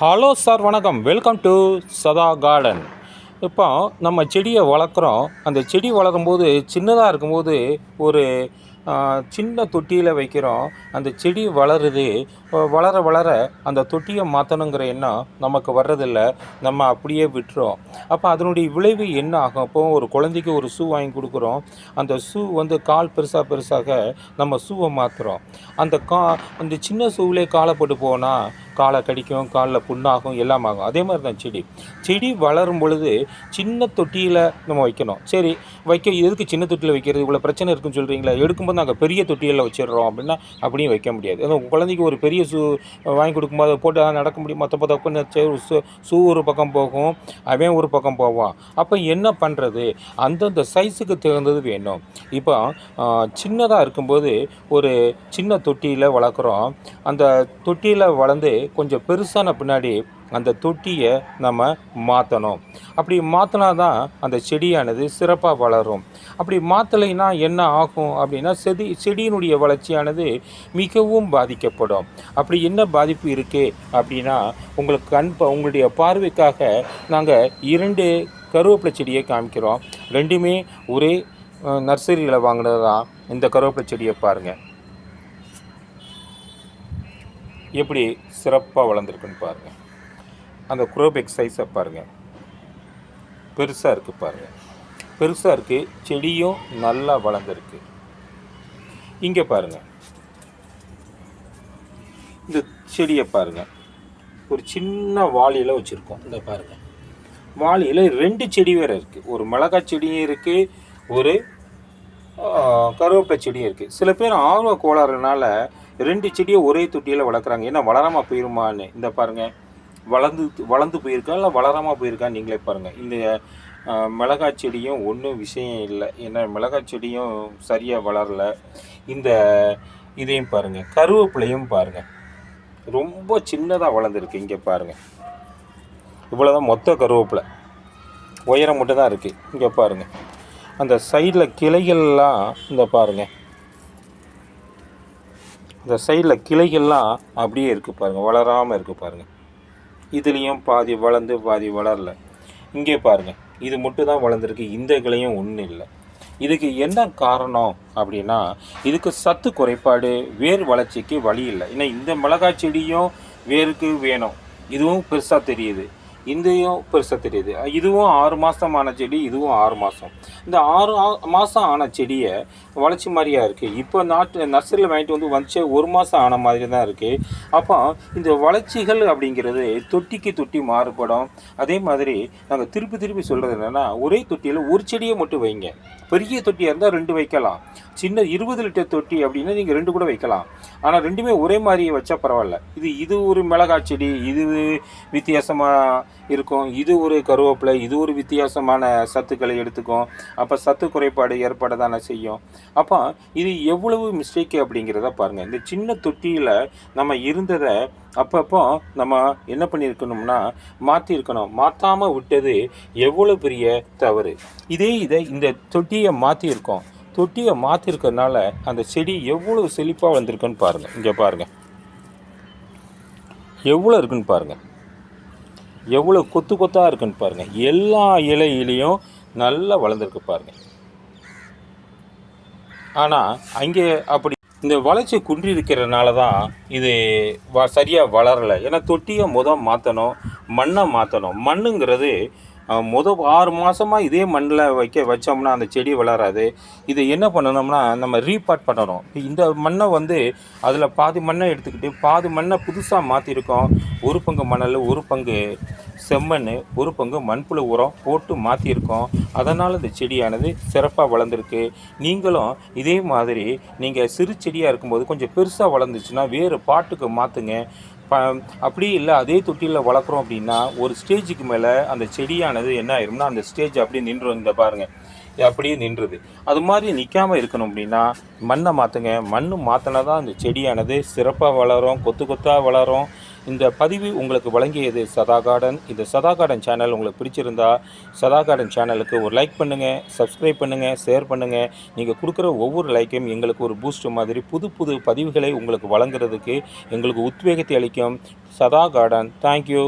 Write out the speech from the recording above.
Hello sir வணக்கம். Welcome to Sada garden இப்போ நம்ம செடியை வளர்க்குறோம். அந்த செடி வளரும்போது சின்னதாக இருக்கும்போது ஒரு சின்ன தொட்டியில் வைக்கிறோம். அந்த செடி வளருது. வளர வளர அந்த தொட்டியை மாற்றணுங்கிற எண்ணம் நமக்கு வர்றதில்ல. நம்ம அப்படியே விட்டுறோம். அப்போ அதனுடைய விளைவு என்ன ஆகும்? இப்போ ஒரு குழந்தைக்கு ஒரு ஷூ வாங்கி கொடுக்குறோம். அந்த ஷூ வந்து கால் பெருசாக பெருசாக நம்ம ஷூவை மாற்றுறோம் அந்த கா அந்த சின்ன ஷூவிலே காலை போட்டு போனால் காலை கடிக்கும் காலில் புண்ணாகும் எல்லாம் ஆகும். அதே மாதிரி தான் செடி. செடி வளரும் பொழுது சின்ன தொட்டியில் நம்ம வைக்கணும். சரி வைக்க எதுக்கு சின்ன தொட்டியில் வைக்கிறது? இவ்வளோ பிரச்சனை இருக்குன்னு சொல்கிறீங்களா எடுக்கும்போது நாங்கள் பெரிய தொட்டியில் வச்சிடுறோம் அப்படின்னா அப்படியும் வைக்க முடியாது. அந்த குழந்தைக்கு ஒரு பெரிய ஷூ வாங்கி கொடுக்கும்போது அதை போட்டு நடக்க முடியும். மற்ற பக்கம் ஷூ ஒரு பக்கம் போகும் அவன் ஒரு பக்கம் போவான். அப்போ என்ன பண்ணுறது அந்தந்த சைஸுக்கு தகுந்தது வேணும். இப்போ சின்னதாக இருக்கும்போது ஒரு சின்ன தொட்டியில் வளர்க்குறோம். அந்த தொட்டியில் வளர்ந்து கொஞ்சம் பெருசான பின்னாடி அந்த தொட்டியை நம்ம மாற்றணும் அப்படி மாற்றினா தான் அந்த செடியானது சிறப்பாக வளரும். அப்படி மாற்றலைன்னா என்ன ஆகும் அப்படின்னா செடி செடியினுடைய வளர்ச்சியானது மிகவும் பாதிக்கப்படும். அப்படி என்ன பாதிப்பு இருக்குது அப்படின்னா உங்களுக்கு கண் உங்களுடைய பார்வைக்காக நாங்கள் இரண்டு கருவேப்பிலை செடியை காமிக்கிறோம். ரெண்டுமே ஒரே நர்சரியில் வாங்கினது தான் இந்த கருவேப்பிலை செடியை பாருங்கள் எப்படி சிறப்பாக வளர்ந்துருக்குன்னு பாருங்கள் அந்த குரோபெக் சைஸை பாருங்கள் பெருசாக இருக்குது பாருங்கள் பெருசாக இருக்குது செடியும் நல்லா வளர்ந்துருக்கு. இங்கே பாருங்கள் இந்த செடியை பாருங்கள் ஒரு சின்ன வாளியில் வச்சுருக்கோம். இந்த பாருங்கள் வாளியில் ரெண்டு செடி வேறு இருக்குது ஒரு மிளகாய் செடியும் இருக்குது ஒரு கருவேப்பிலை செடியும் இருக்குது சில பேர் ஆர்வ கோளாறுனால ரெண்டு செடியை ஒரே தொட்டியில் வளர்க்குறாங்க. ஏன்னா வளராமல் போயிருமான்னு. இந்த பாருங்கள் வளர்ந்து வளர்ந்து போயிருக்கா இல்லை வளராமல் போயிருக்கான்னு நீங்களே பாருங்கள் இந்த மிளகாய் செடியும் ஒன்றும் விஷயம் இல்லை. ஏன்னா மிளகாய் செடியும் சரியாக வளரல. இந்த இதையும் பாருங்கள் கருவேப்பிலையும் பாருங்கள் ரொம்ப சின்னதாக வளர்ந்துருக்கு. இங்கே பாருங்கள் இவ்வளோதான் மொத்த கருவேப்பிலை. உயரம் மட்டும் தான் இருக்குது இங்கே பாருங்கள் அந்த சைடில் கிளைகள்லாம் இந்த பாருங்கள் இந்த சைடில் கிளைகள்லாம் அப்படியே இருக்குது பாருங்கள் வளராமல் இருக்குது பாருங்கள் இதுலேயும் பாதி வளர்ந்து பாதி வளரல. இங்கே பாருங்கள் இது மட்டும் தான் வளர்ந்துருக்கு இந்த கிளையும் ஒன்றும் இல்லை. இதுக்கு என்ன காரணம் அப்படின்னா இதுக்கு சத்து குறைபாடு வேர் வளர்ச்சிக்கு வழி இல்லை. ஏன்னா இந்த மிளகாய் செடியும் வேருக்கு வேணும். இதுவும் பெருசாக தெரியுது. இதையும் பெருசாக தெரியுது. இதுவும் ஆறு மாதமான செடி இதுவும் ஆறு மாதம் இந்த ஆறு மாதம் ஆன செடியை வளர்ச்சி மாதிரியாக இருக்குது இப்போ நாட்டு நர்சரியில் வாங்கிட்டு வந்து வந்துச்சு ஒரு மாதம் ஆன மாதிரி தான் இருக்குது அப்போ இந்த வளர்ச்சிகள் அப்படிங்கிறது தொட்டிக்கு தொட்டி மாறுபடும். அதே மாதிரி நாங்கள் திருப்பி திருப்பி சொல்கிறது என்னென்னா ஒரே தொட்டியில் ஒரு செடியை மட்டும் வைங்க. பெரிய தொட்டியாக இருந்தால் ரெண்டு வைக்கலாம். சின்ன இருபது லிட்டர் தொட்டி அப்படின்னா நீங்கள் ரெண்டு கூட வைக்கலாம். ஆனால் ரெண்டுமே ஒரே மாதிரி வச்சா பரவாயில்ல. இது இது ஒரு மிளகாய் செடி இது வித்தியாசமாக இருக்கும். இது ஒரு கருவேப்பிலை இது ஒரு வித்தியாசமான சத்துக்களை எடுத்துக்கும். அப்போ சத்து குறைபாடு ஏற்பட தானே செய்யும். அப்போ இது எவ்வளவு மிஸ்டேக் அப்படிங்கிறத பாருங்கள் இந்த சின்ன தொட்டியில் நம்ம இருந்ததை அப்பப்போ நம்ம என்ன பண்ணியிருக்கணும்னா மாற்றிருக்கணும் மாற்றாமல் விட்டது எவ்வளோ பெரிய தவறு. இதே இதை இந்த தொட்டியை மாற்றியிருக்கோம் தொட்டியை மாற்றிருக்கறனால அந்த செடி எவ்வளோ செழிப்பாக வந்திருக்குன்னு பாருங்கள் இங்கே பாருங்கள் எவ்வளோ இருக்குன்னு பாருங்கள் எவ்வளோ கொத்து கொத்தாக இருக்குன்னு பாருங்கள் எல்லா இலையிலையும் நல்லா வளர்ந்துருக்கு பாருங்கள் ஆனால் அங்கே அப்படி இந்த வளர்ச்சி குன்றி இருக்கிறதுனால தான் இது வ சரியாக வளரலை. ஏன்னா தொட்டியை முதல் மாற்றணும் மண்ணை மாற்றணும் மண்ணுங்கிறது மொதல் முத ஆறு மாதமாக இதே மண்ணில் வைக்க வச்சோம்னா அந்த செடி வளராது. இதை என்ன பண்ணணும்னா நம்ம ரீபாட் பண்ணணும். இந்த மண்ணை வந்து அதில் பாதி மண்ணை எடுத்துக்கிட்டு பாதி மண்ணை புதுசாக மாற்றிருக்கோம் ஒரு பங்கு மணல் ஒரு பங்கு செம்மண் ஒரு பங்கு மண்புழு உரம் போட்டு மாற்றிருக்கோம் அதனால் இந்த செடியானது சிறப்பாக வளர்ந்துருக்கு. நீங்களும் இதே மாதிரி நீங்கள் சிறு செடியாக இருக்கும்போது கொஞ்சம் பெருசாக வளர்ந்துச்சுன்னா வேறு பாட்டுக்கு மாற்றுங்க ப அப்படி இல்லை அதே தொட்டியில் வளர்க்குறோம் அப்படின்னா ஒரு ஸ்டேஜுக்கு மேலே அந்த செடியானது என்ன ஆயிரும்னா அந்த ஸ்டேஜ் அப்படியே நின்று இந்த பாருங்கள் அப்படியே நின்றுது. அது மாதிரி நிற்காம இருக்கணும் அப்படின்னா மண்ணை மாற்றுங்க மண் மாற்றினா தான் அந்த செடியானது சிறப்பாக வளரும் கொத்து கொத்தாக வளரும். இந்த பதிவு உங்களுக்கு வழங்கியது சதா கார்டன் இந்த சதா கார்டன் சேனல் உங்களுக்கு பிடிச்சிருந்தா சதா கார்டன் சேனலுக்கு ஒரு லைக் பண்ணுங்கள் சப்ஸ்கிரைப் பண்ணுங்கள் ஷேர் பண்ணுங்கள் நீங்கள் கொடுக்குற ஒவ்வொரு லைக்கும் எங்களுக்கு ஒரு பூஸ்ட் மாதிரி புது புது பதிவுகளை உங்களுக்கு வழங்குறதுக்கு எங்களுக்கு உத்வேகத்தை அளிக்கும். சதா கார்டன் தேங்க்யூ